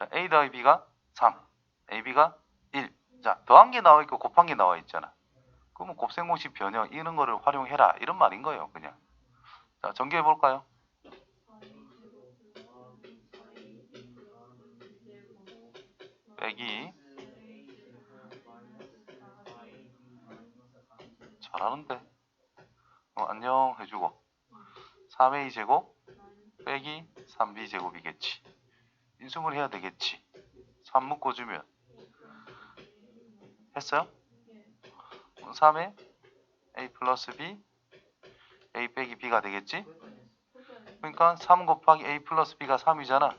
자, A 더하기 B가 3, AB가 1. 자, 더한 게 나와 있고 곱한 게 나와 있잖아. 그러면 곱셈공식 변형 이런 거를 활용해라 이런 말인 거예요, 그냥. 자, 전개해 볼까요? 빼기 잘하는데. 어, 안녕 해주고 3A 제곱 빼기 3B 제곱이겠지. 인수분 해야 되겠지. 3 묶어주면 했어요? 3에 A 플러스 B A 빼기 B가 되겠지? 그러니까 3 곱하기 A 플러스 B가 3이잖아.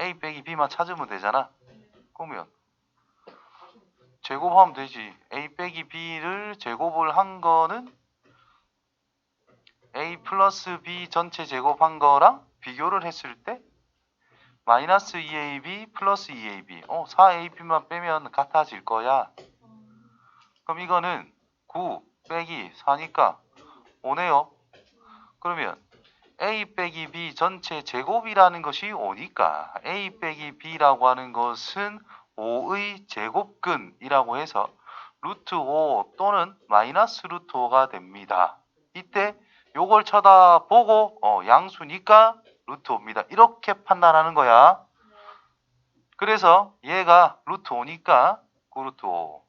A 빼기 B만 찾으면 되잖아. 그러면 제곱하면 되지. A 빼기 B를 제곱을 한 거는 A 플러스 B 전체 제곱한 거랑 비교를 했을 때 마이너스 2AB 플러스 2AB 어 4AB만 빼면 같아질 거야. 그럼 이거는 9 빼기 4니까 5네요. 그러면 A 빼기 B 전체 제곱이라는 것이 5니까 A 빼기 B라고 하는 것은 5의 제곱근이라고 해서 루트 5 또는 마이너스 루트 5가 됩니다. 이때 요걸 쳐다보고 어, 양수니까 루트 5입니다. 이렇게 판단하는 거야. 그래서 얘가 루트 5니까 9 루트 5.